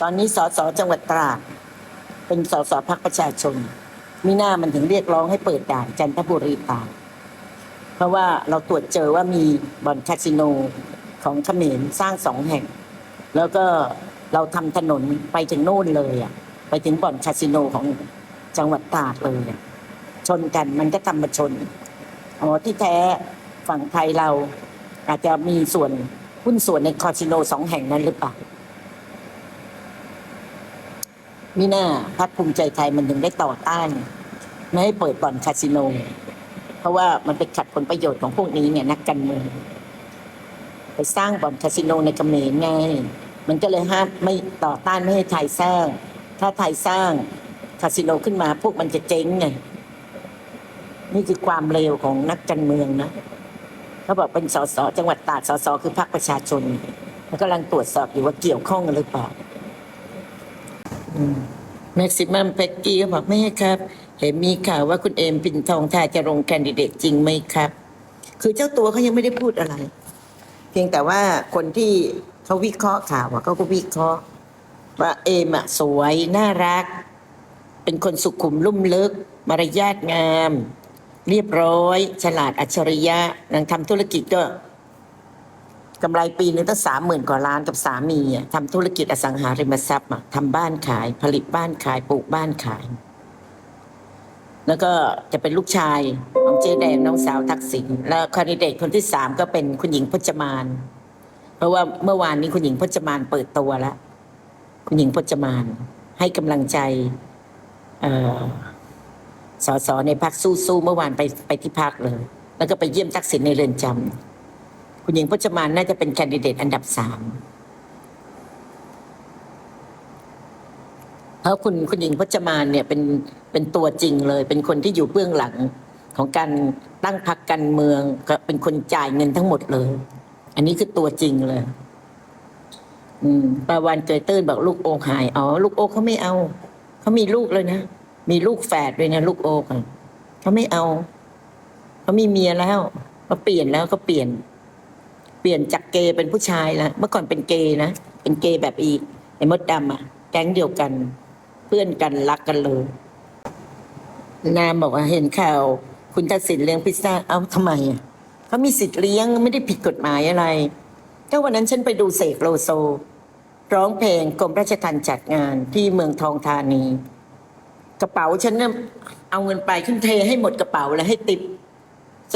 ตอนนี้สสจังหวัดตราดเป็นสสพักประชาชนมีหน้ามันถึงเรียกร้องให้เปิดด่านจันทบุรีตามเพราะว่าเราตรวจเจอว่ามีบ่อนคาสิโนของเขมรสร้างสองแห่ง แล้วก็เราทำถนนไปถึงโน่นเลยอะไปถึงบ่อนคาสิโนของจังหวัดตราดเลยอะชนกันมันก็ทำมาชนอ๋อที่แท้ฝั่งไทยเราอาจจะมีส่วนหุ้นส่วนในคาสิโนสองแห่งนั้นหรือเปล่า มิน่าพักภูมิใจไทยมันถึงได้ต่อต้าน ไม่ให้เปิดบ่อนคาสิโน เพราะว่ามันไปขัดผลประโยชน์ของพวกนี้เนี่ยนักการเมืองไปสร้างบ่อนคาสิโนในกเขมรไงมันก็เลยห้ามไม่ต่อต้านไม่ให้ไทยสร้าง ถ้าไทยสร้างคาสิโนขึ้นมาพวกมันจะเจ๊งไงนี่คือความเลวของนักการเมืองนะเขาบอกเป็นสสจังหวัดตราดสสคือพรรคประชาชนแล้วกำลังตรวจสอบอยู่ว่าเกี่ยวข้องกันหรือเปล่า แม็กซิมัมเพ็กกี้ก็บอกไม่ครับ เห็นมีข่าวว่าคุณเอมปินทองทาจะลงแคนดิเดตจริงไหมครับ คือเจ้าตัวเขายังไม่ได้พูดอะไร เพียงแต่ว่าคนที่เขาวิเคราะห์ข่าวอะเขาก็วิเคราะห์ว่าเอมอะสวยน่ารัก เป็นคนสุขุมลุ่มลึก มารยาทงาม เรียบร้อย ฉลาดอัจฉริยะนางทำธุรกิจก็ กำไรปีนึงตั้งสามหมื่นกว่าล้านกับสามีอะทำธุรกิจอสังหาริมทรัพย์อะทำบ้านขาย ผลิตบ้านขายปลูกบ้านขาย แล้วก็จะเป็นลูกชายของเจ๊แดงน้องสาวทักษิณแล้วคานดิเดตคนที่สามก็เป็นคุณหญิงพจมาน เพราะว่าเมื่อวานนี้คุณหญิงพจมานเปิดตัวแล้วคุณหญิงพจมาน ให้กำลังใจ เอ่อสสในพักสู้ๆเมื่อวานไปไปที่พักเลย แล้วก็ไปเยี่ยมทักษิณในเรือนจำ คุณหญิงพจมานน่าจะเป็นแคนดิเดตอันดับสามเพราะคุณคุณหญิงพจมานเนี่ยเป็นเป็นตัวจริงเลย เป็นคนที่อยู่เบื้องหลังของการตั้งพรรคการเมืองก็เป็นคนจ่ายเงินทั้งหมดเลย อันนี้คือตัวจริงเลย อืมปาวันเกยตื้นบอกลูกโอกหายอ๋อลูกโอกเขาไม่เอาเขามีลูกเลยนะมีลูกแฝดด้วยนะลูกโอกเขาไม่เอาเขามีเมียแล้วเขาเปลี่ยนแล้วเขาเปลี่ยน ปลี่ยนจากเกย์เป็นผู้ชายแล้วเมื่อก่อนเป็นเกย์นะ เป็นเกย์แบบอีกไอ้มดดำอะแก๊งเดียวกัน เพื่อนกันรักกันเลย นามบอกว่าเห็นข่าว คุณทักษิณเลี้ยงพิซซ่าเอ้าทำไมอะเขามีสิทธิ์เลี้ยงไม่ได้ผิดกฎหมายอะไรก็วันนั้นฉันไปดูเสกโลโซ ร้องเพลงกรมราชทัณฑ์จัดงานที่เมืองทองธานี กระเป๋าฉันเนี่ยเอาเงินไปขึ้นเทให้หมดกระเป๋าแล้วให้ติป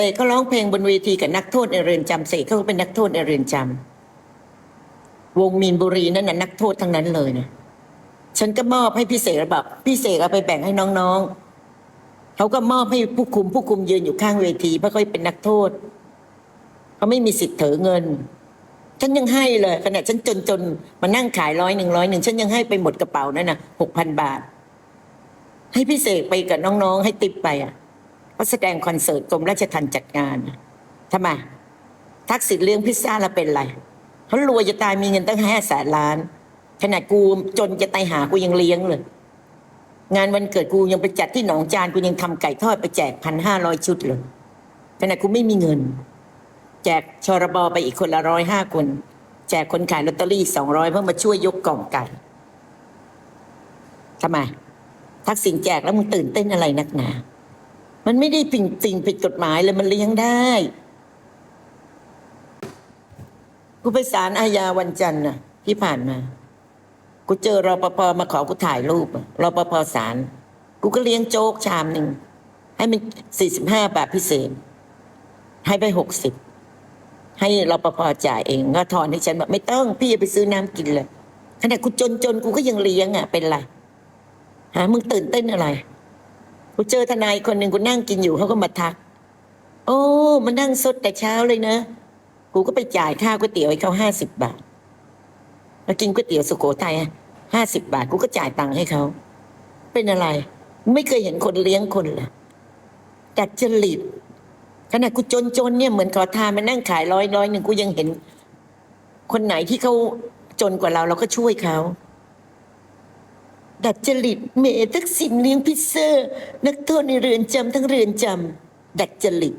เสกเขาร้องเพลงบนเวทีกับนักโทษในเรือนจำเสกเขาก็เป็นนักโทษในเรือนจำวงมีนบุรีนั่นน่ะนักโทษทั้งนั้นเลยนะฉันก็มอบให้พี่เสกแล้วบพี่เสกเอาไปแบ่งให้น้องๆเขาก็มอบให้ผู้คุม ผู้คุมยืนอยู่ข้างเวทีเพราะเขาเป็นนักโทษเขาไม่มีสิทธิ์เถอเงิน ฉันยังให้เลยขณะฉันจนจนๆมานั่งขายร้อยหนึ่งร้อยหนึ่งฉันยังให้ไปหมดกระเป๋านั่นน่ะหกพันบาท ให้พี่เสกไปกับน้องๆให้ติปไปอะ ก็แสดงคอนเสิร์ตกรมราชทัณฑ์จัดงานทำไมทักษิณเลี้ยงพิซซ่าแล้วเป็นไรเขารวยจะตายมีเงินตั้งห้าแสนล้าน ขนาดกูจนจะตายหากูยังเลี้ยงเลย งานวันเกิดกูยังไปจัดที่หนองจานกูยังทำไก่ทอดไปแจกพันห้าร้อยชุดเลยขนาดกูไม่มีเงิน แจกชรบไปอีกคนละร้อยห้าคน แจกคนขายลอตเตอรี่สองร้อยเพื่อมาช่วยยกกล่องไก่ทำไมทักษิณแจกแล้วมึงตื่นเต้นอะไรนักหนา มันไม่ได้ผิดสิ่งผิดกฎหมายเลยมันเลี้ยงได้กูไปศาลอาญาวันจันทร์น่ะ ที่ผ่านมา กูเจอรอปภมาขอกูถ่ายรูปอะรปภศาลกูก็เลี้ยงโจ๊กชามหนึ่งให้มันสี่สิบห้าบาทพิเศษ ให้ไปหกสิบให้รปภจ่ายเองก็ทอนให้ฉันแบอกไม่ต้องพี่อย่าไปซื้อน้ำกินเลยขนาดกูจนจนกูก็ยังเลี้ยงอะเป็นไรหามึงตื่นเต้นอะไร กูเจอทนายคนหนึ่งกูนั่งกินอยู่เขาก็มาทัก โอ้มานั่งสดแต่เช้าเลยนะกูก็ไปจ่ายค่าก๋วยเตี๋ยวให้เขาห้าสิบบาทมากินก๋วยเตี๋ยวสุโขทัยห้าสิบบาทกูก็จ่ายตังค์ให้เขาเป็นอะไร ไม่เคยเห็นคนเลี้ยงคนเหรอดัดจริตขนาดกูจนๆเนี่ยเหมือนขอทานมานั่งขายร้อยร้อยหนึ่งกูยังเห็น คนไหนที่เขาจนกว่าเราเราก็ช่วยเขา ดัดจริตเมทักษิณเลี้ยงพิเซอร์ นักโทษในเรือนจำทั้งเรือนจำดัดจริต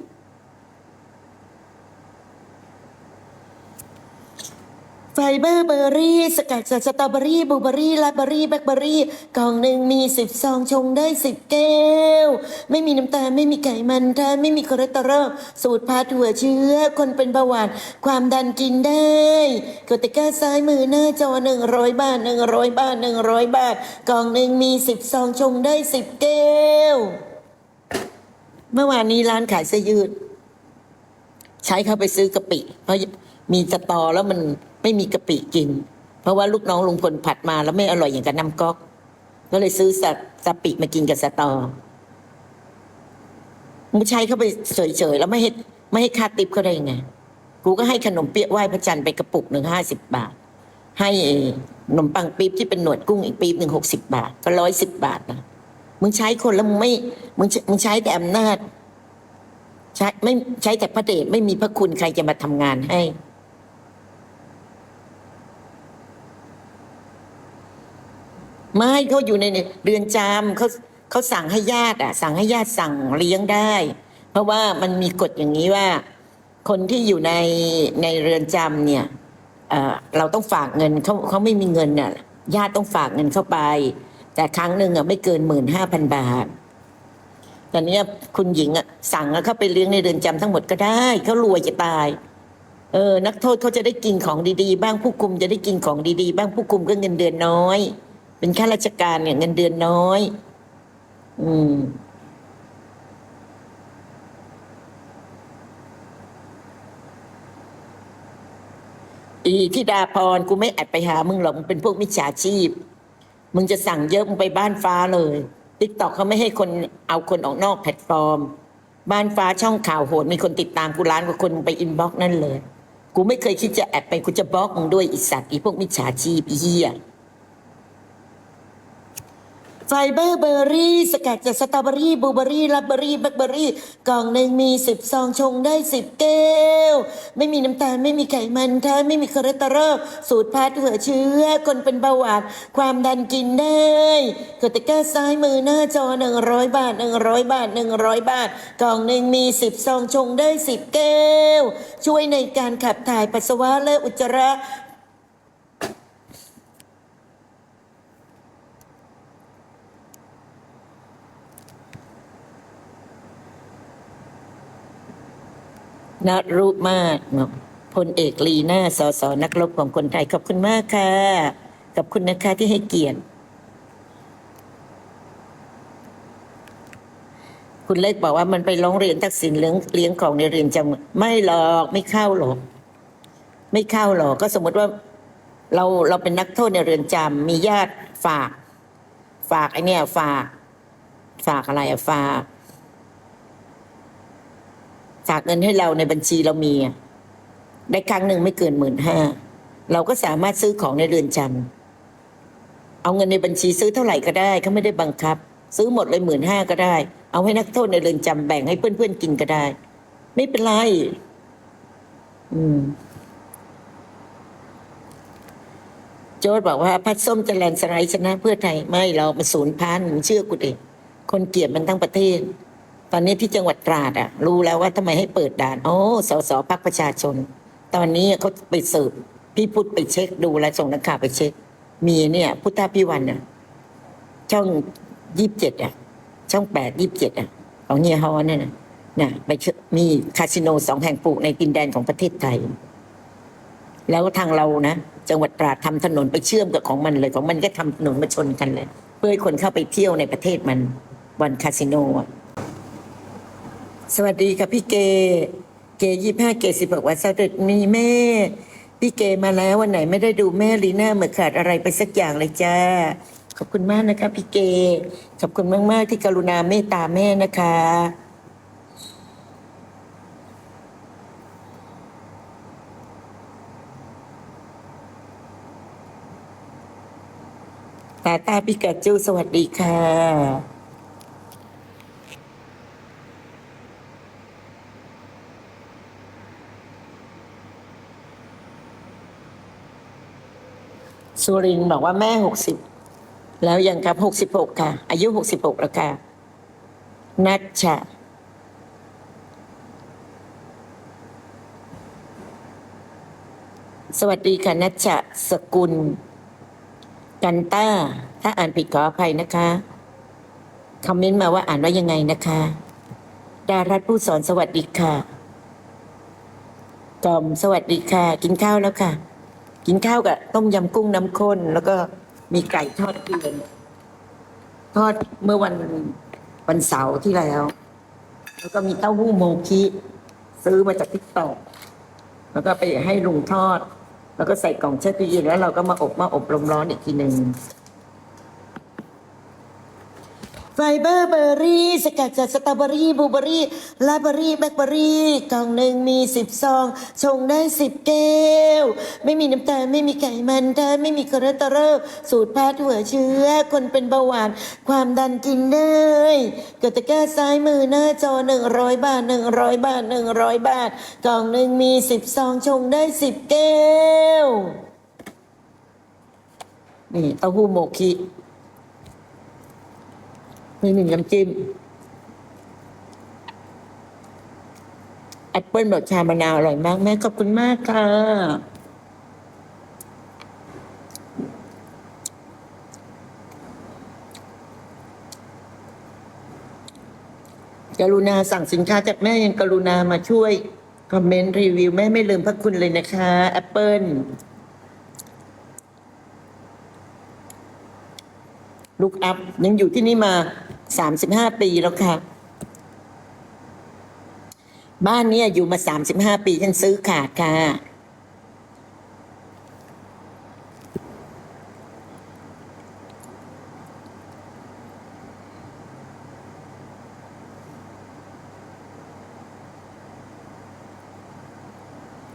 ไฟเบอร์เบอร์รี่ สกัดจากสตรอเบอรี่บลูเบอรี่ลาเบอรี่แบล็คเบอรี่ กล่องหนึ่งมีสิบซองชงได้สิบแก้ว ไม่มีน้ำตาลไม่มีไขมันแท้ไม่มีคอเลสเตอรอลสูตรพาถั่วเชื้อ คนเป็นเบาหวานความดันกินได้กดตะกร้าซ้ายมือหน้าจอหนึ่งร้อยบาทหนึ่งร้อยบาทหนึ่งร้อยบาท กล่องหนึ่งมีสิบซองชงได้สิบแก้ว เมื่อวานนี้ร้านขายเสื้อยืด ใช้เข้าไปซื้อกะปิ เพราะมีสตอแล้วมัน ไม่มีกะปิกิน เพราะว่าลูกน้องลุงพลผัดมาแล้วไม่อร่อยอย่างกับน้ำก๊อก ก็เลยซื้อสะสะปิมากินกับสตอมึงใช้เข้าไปเฉยๆแล้วไม่ให้ไม่ให้ค่าติปเขาได้ยังไงกูก็ให้ขนมเปี๊ยะไหว้พระจันทร์ไปกระปุกหนึ่งห้าสิบบาท ให้ขนมปังปี๊บที่เป็นหนวดกุ้งอีกปี๊บหนึ่งหกสิบบาท ก็ร้อยสิบบาทนะมึงใช้คนแล้วมึงไม่มึงมึงใช้แต่อำนาจ ใช้ไม่ใช้แต่พระเดชไม่มีพระคุณใครจะมาทำงานให้ ไม่เขาอยู่ในเรือนจำเขาเขาสั่งให้ญาติอะ สั่งให้ญาติสั่งเลี้ยงได้ เพราะว่ามันมีกฎอย่างนี้ว่า คนที่อยู่ในในเรือนจำเนี่ยเเราต้องฝากเงินเขาเขาไม่มีเงินน่ะญาติต้องฝากเงินเข้าไป แต่ครั้งหนึ่งอะไม่เกินหมื่นห้าพันบาทตอนนี้คุณหญิงอะสั่งให้เขาไปเลี้ยงในเรือนจำทั้งหมดก็ได้เขารวยจะตาย เออ นักโทษเขาจะได้กินของดีๆ บ้างผู้คุมจะได้กินของดีๆ บ้างผู้คุมก็เงินเดือนน้อย เป็นข้าราชการเนี่ยเงินเดือนน้อย อืม อีที่ดาพรกูไม่แอดไปหามึงหรอกมึงเป็นพวกมิจฉาชีพ มึงจะสั่งเยอะมึงไปบ้านฟ้าเลยติ๊กตอกเขาไม่ให้คนเอาคนออกนอกแพลตฟอร์ม บ้านฟ้าช่องข่าวโหดมีคนติดตามกูล้านกว่าคนมึงไปอินบ็อกนั่นเลย กูไม่เคยคิดจะแอดไปกูจะบล็อกมึงด้วยอีสัตว์อีพวกมิจฉาชีพอีเหี้ย ไฟเบอร์เบอร์รี่ สกัดจากสตรอเบอรี่บลูเบอรี่ลาเบอรี่แบล็คเบอรี่ กล่องหนึ่งมีสิบซองชงได้สิบแก้ว ไม่มีน้ำตาลไม่มีไขมันแท้ไม่มีคอเลสเตอรอลสูตรพาถั่วเชื้อ คนเป็นเบาหวานความดันกินได้กดตะกร้าซ้ายมือหน้าจอหนึ่งร้อยบาทหนึ่งร้อยบาทหนึ่งร้อยบาท กล่องหนึ่งมีสิบซองชงได้สิบแก้ว ช่วยในการขับถ่ายปัสสาวะและอุจจาระ นรูปมากเนาะพลเอกลีน่าสสนักรบของคนไทย ขอบคุณมากค่ะ ขอบคุณนะคะที่ให้เกียรติ คุณเล็กบอกว่ามันไปร้องเรียนทักษิณเลี้ยงเลี้ยงของในเรือนจำไม่หรอกไม่เข้าหรอก ไม่เข้าหรอกก็สมมติว่า เราเราเป็นนักโทษในเรือนจำมีญาติฝาก ฝากไอเนี่ยฝาก ฝากอะไรอะฝาก ฝากเงินให้เราในบัญชีเรามีอะได้ครั้งหนึ่งไม่เกินหมื่นห้าเราก็สามารถซื้อของในเรือนจำเอาเงินในบัญชีซื้อเท่าไหร่ก็ได้เขาไม่ได้บังคับ ซื้อหมดเลยหมื่นห้าก็ได้ เอาให้นักโทษในเรือนจำแบ่งให้เพื่อนๆกินก็ได้ ไม่เป็นไร อืมโจทย์บอกว่าพัดส้มจะแลนสไลด์ชนะเพื่อไทยไม่เรามันศูนย์พันเชื่อกูเองคนเกลียดมันทั้งประเทศ ตอนนี้ที่จังหวัดตราดอะรู้แล้วว่าทำไมให้เปิดด่าน โอ้สสพักประชาชน ตอนนี้เขาไปสืบพี่พุทธไปเช็คดูแลส่งนักข่าวไปเช็ค มีเนี่ย พุทธพิวันอะช่องยี่สิบเจ็ดอะช่องแปดยี่สิบเจ็ดอะของเฮียฮอเนี่ยนะน่ะไปมีคาสิโนสองแห่งปลูกในดินแดนของประเทศไทย แล้วทางเรานะจังหวัดตราดทำถนนไปเชื่อมกับของมันเลย ของมันก็ทำถนนมาชนกันเลย เพื่อให้คนเข้าไปเที่ยวในประเทศมันวันคาสิโนอะ สวัสดีค่ะพี่เก เกยี่ห้าเกสิบบอกว่าสวัสดีมีแม่ พี่เกมาแล้ววันไหนไม่ได้ดูแม่ลีน่าเหมือนขาดอะไรไปสักอย่างเลยจ้า ขอบคุณมากนะคะพี่เก ขอบคุณมาก ๆ ที่กรุณาเมตตาแม่นะคะตาตาปิกาจูสวัสดีค่ะ สุรินบอกว่าแม่หกสิบแล้วยังครับหกสิบหกค่ะ อายุหกสิบหกแล้วค่ะนัชชะสวัสดีค่ะนัชชะสกุล กันต้า ถ้าอ่านผิดขออภัยนะคะ คอมเมนต์มาว่าอ่านว่ายังไงนะคะ ดารัตผู้สอนสวัสดีค่ะกอมสวัสดีค่ะ กินข้าวแล้วค่ะ กินข้าวกับต้มยำกุ้งน้ำข้น แล้วก็มีไก่ทอดเกลือทอดเมื่อวันวันเสาร์ที่แล้ว แล้วก็มีเต้าหู้โมคิซื้อมาจากทิกตอกแล้วก็ไปให้ลุงทอด แล้วก็ใส่กล่องแช่ตู้เย็นแล้วเราก็มาอบมาอบลมร้อนอีกทีหนึ่ง ไฟเบอร์เบอร์รี่ สกัดจากสตรอเบอรี่บลูเบอรี่ลาเบอรี่แบล็คเบอรี่กล่องหนึ่งมีสิบซอง ชงได้สิบแก้ว ไม่มีน้ำตาลไม่มีไขมันแท้ไม่มีคอเลสเตอรอลสูตรแพทย์หัวเชื้อ คนเป็นเบาหวาน ความดันกินได้กดตะก้าซ้ายมือหน้าจอหนึ่งร้อยบาทหนึ่งร้อยบาทหนึ่งร้อยบาท กล่องหนึ่งมีสิบซองชงได้สิบแก้วนี่เต้าหู้โมคิ มีหนึ่งน้ำจิ้มแอปเปิ้ลบบชามะนาวอร่อยมากแม่ขอบคุณมากค่ะกรุณาสั่งสินค้าจากแม่ยังกรุณามาช่วย คอมเมนต์รีวิวแม่ไม่ลืมพระคุณเลยนะคะแอปเปิ้ล ลูกอัพยังอยู่ที่นี่มาสามสิบห้าปีแล้วค่ะ บ้านเนี้ยอยู่มาสามสิบห้าปีฉันซื้อขาดค่ะ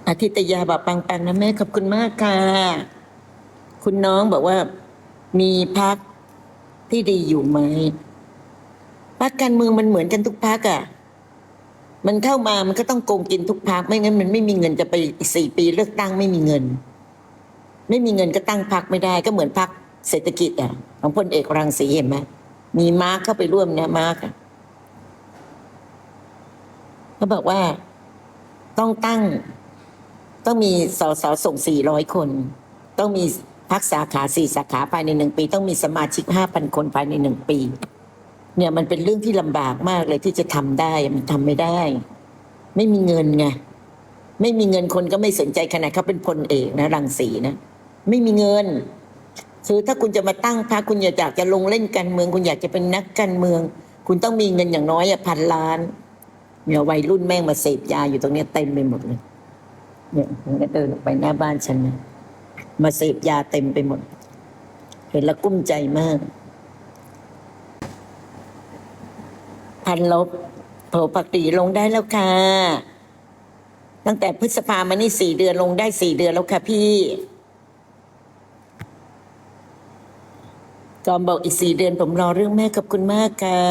อาทิตยาบอกปังปังๆนะแม่ขอบคุณมากค่ะ คุณน้องบอกว่ามีพัก ที่ดีอยู่ไหมพักการเมืองมันเหมือนกันทุกพักอะ่ะ มันเข้ามามันก็ต้องโกงกินทุกพักไม่งั้นมันไม่มีเงินจะไปอีกสี่ปีเลือกตั้งไม่มีเงิน ไม่มีเงินก็ตั้งพักไม่ได้ ก็เหมือนพักเศรษฐกิจอะ ของพลเอกรังสีเห็นไหมมีมาร์คเข้าไปร่วมเนี่ยมาร์คอะเขาบอกว่าต้องตั้ง ต้องมีสสส่ง400คน ต้องมี พักสาขาสี่สาขาภายในหนึ่งปี ต้องมีสมาชิก5,000คนภายในหนึ่งปี เนี่ยมันเป็นเรื่องที่ลำบากมากเลยที่จะทำได้มันทำไม่ได้ ไม่มีเงินไงไม่มีเงินคนก็ไม่สนใจขนาดเขาเป็นพลเอกนะรังสีนะไม่มีเงินคือถ้าคุณจะมาตั้งพรรคคุณอยากจะลงเล่นการเมือง คุณอยากจะเป็นนักการเมือง คุณต้องมีเงินอย่างน้อยอพันล้านเนี่ยวัยรุ่นแม่งมาเสพยาอยู่ตรงนี้เต็มไปหมดเลยเนี่ยมันก็เดินออกไปหน้าบ้านฉันนะ มาเสพยาเต็มไปหมด เห็นแล้วกุ้มใจมาก พันลบโผปกติลงได้แล้วค่ะ ตั้งแต่พฤษภามานี่สี่เดือนลงได้สี่เดือนแล้วค่ะพี่จอมบอกอีกสี่เดือนผมรอเรื่องแม่ขอบคุณมากค่ะ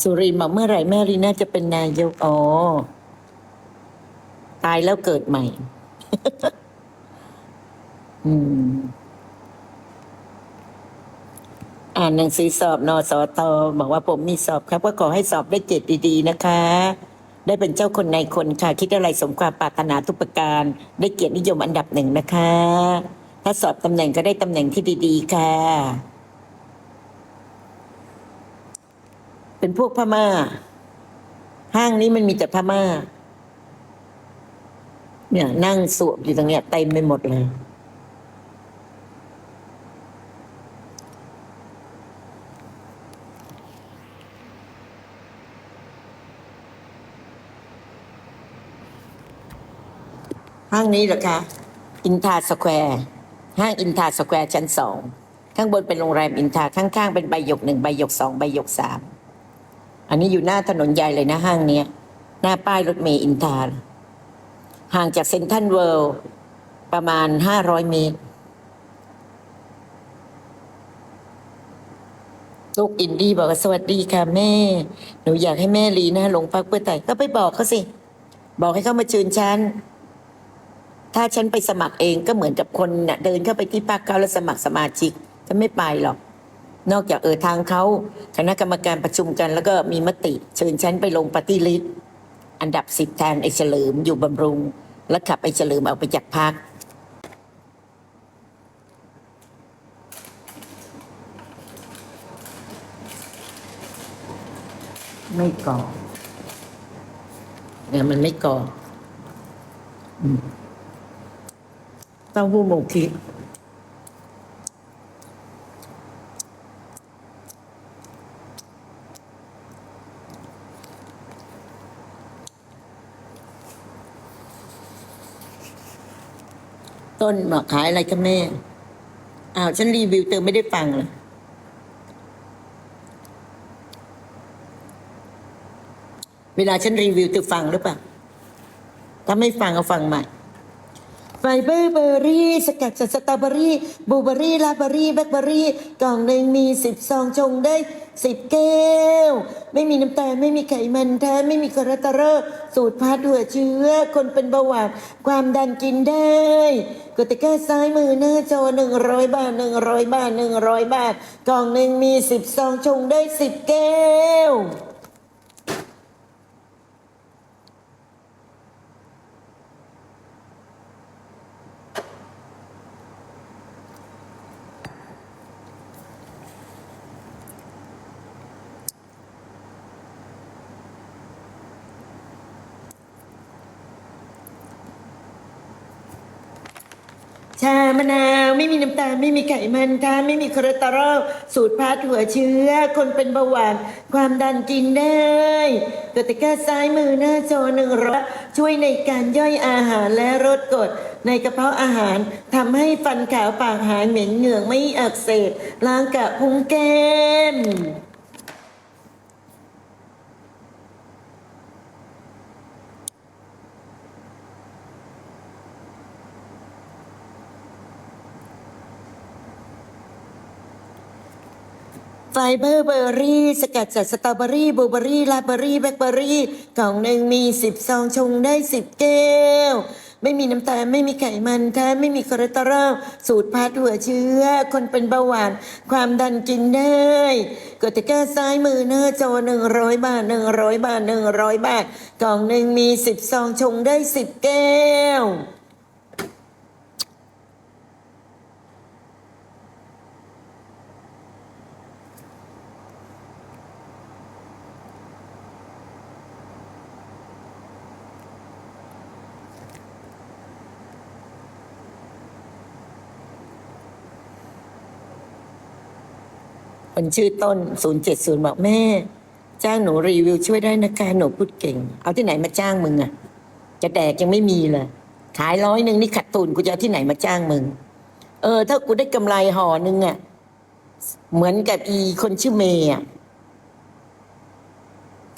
สุรินทร์บอกเมื่อไหร่แม่ลีน่าจะเป็นนายกอ๋อ ตายแล้วเกิดใหม่ อืม อ่านหนังสือสอบนสตบอกว่าผมมีสอบครับ ก็ขอให้สอบได้เกรดดีๆนะคะ ได้เป็นเจ้าคนในคนค่ะ คิดอะไรสมความปรารถนาทุกประการ ได้เกียรตินิยมอันดับหนึ่งนะคะ ถ้าสอบตำแหน่งก็ได้ตำแหน่งที่ดี ๆ ค่ะ เป็นพวกพม่าห้างนี้มันมีแต่พม่า เนี่ยนั่งสวบอยู่ตรงเนี้ยเต็มไปหมดเลย ห้างนี้เหรอคะ อินทาสแควร์ห้างอินทาสแควร์ชั้นสองข้างบนเป็นโรงแรมอินทาข้างๆ เป็นใบหยกหนึ่งใบหยกสองใบหยกสามอันนี้อยู่หน้าถนนใหญ่เลยนะห้างเนี้ย หน้าป้ายรถเมล์อินทา ห่างจากเซนทรัลเวิลด์ประมาณห้าร้อยเมตร ลูกอินดี้บอกว่าสวัสดีค่ะแม่ หนูอยากให้แม่ลีนะลงพักเพื่อไทยก็ไปบอกเขาสิ บอกให้เขามาเชิญฉัน ถ้าฉันไปสมัครเองก็เหมือนกับคนน่ะเดินเข้าไปที่พักเขาแล้วสมัครสมาชิกจะไม่ไปหรอก นอกจากเออทางเขาคณะกรรมการประชุมกัน แล้วก็มีมติ เชิญฉันไปลงปฏิริษ อันดับสิบแทนไอ้เฉลิมอยู่บำรุง แล้วขับไปเฉลิมเอาไปจากพักไม่กรอบเนี่ยมันไม่กรอบอืมเต้าหู้โมคิ ต้นบอกขายอะไรกันแม่ อ้าวฉันรีวิวเธอไม่ได้ฟังเลยเวลาฉันรีวิวเธอฟังหรือเปล่า ถ้าไม่ฟังเอาฟังใหม่ ไฟเบอร์เบอร์รี่ สกัดจากสตรอเบอรี่บลูเบอรี่ลาเบอรี่แบล็คเบอรี่ กล่องหนึ่งมีสิบซองชงได้สิบแก้ว ไม่มีน้ำตาลไม่มีไขมันแท้ ไม่มีคอเลสเตอรอลสูตรพาดหัวเชื้อ คนเป็นเบาหวานความดันกินได้กตะกาซ้ายมือหน้าจอหนึ่งร้อยบาทหนึ่งร้อยบาทหนึ่งร้อยบาท กล่องหนึ่งมีสิบซองชงได้สิบแก้ว ชามะนาว ไม่มีน้ำตาลไม่มีไขมันทานไม่มีคอเลสเตอรอลสูตรพาดหัวเชื้อ คนเป็นเบาหวานความดันกินได้กดตะกร้าซ้ายมือหน้าจอหนึ่งร้อยช่วยในการย่อยอาหารและลดกรดในกระเพาะอาหารทำให้ฟันขาวปากหายเหม็นเหงือกไม่อักเสบล้างกระพุ้งแก้ม ไฟเบอร์เบอร์รี่ สกัดจากสตรอเบอรี่บลูเบอรี่ลาเบอรี่แบล็คเบอรี่กล่องหนึ่งมีสิบซองชงได้สิบแก้ว ไม่มีน้ำตาลไม่มีไขมันแท้ไม่มีคอเลสเตอรอลสูตรพาดหัวเชื้อ คนเป็นเบาหวาน ความดันกินได้กดตะกร้าซ้ายมือหน้าจอหนึ่งร้อยบาทหนึ่งร้อยบาทหนึ่งร้อยบาท กล่องหนึ่งมีสิบซองชงได้สิบแก้ว คนชื่อต้น 070 บอกแม่ จ้างหนูรีวิวช่วยได้นะคะหนูพูดเก่ง เอาที่ไหนมาจ้างมึงอะจะแดกยังไม่มีเลย ขายร้อยหนึ่งนี่ขัดทุนกูจะเอาที่ไหนมาจ้างมึง เออ ถ้ากูได้กำไรห่อหนึ่งอะเหมือนกับอีคนชื่อเมย์อะ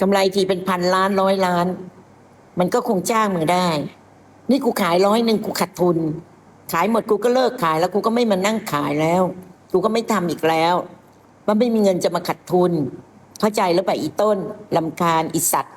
กำไรทีเป็นพันล้านร้อยล้าน มันก็คงจ้างมึงได้ นี่กูขายร้อยหนึ่งกูขัดทุน ขายหมดกูก็เลิกขายแล้วกูก็ไม่มานั่งขายแล้ว กูก็ไม่ทำอีกแล้ว มันไม่มีเงินจะมาขัดทุน เข้าใจแล้วไปอีต้นลำคาญอีสัตว์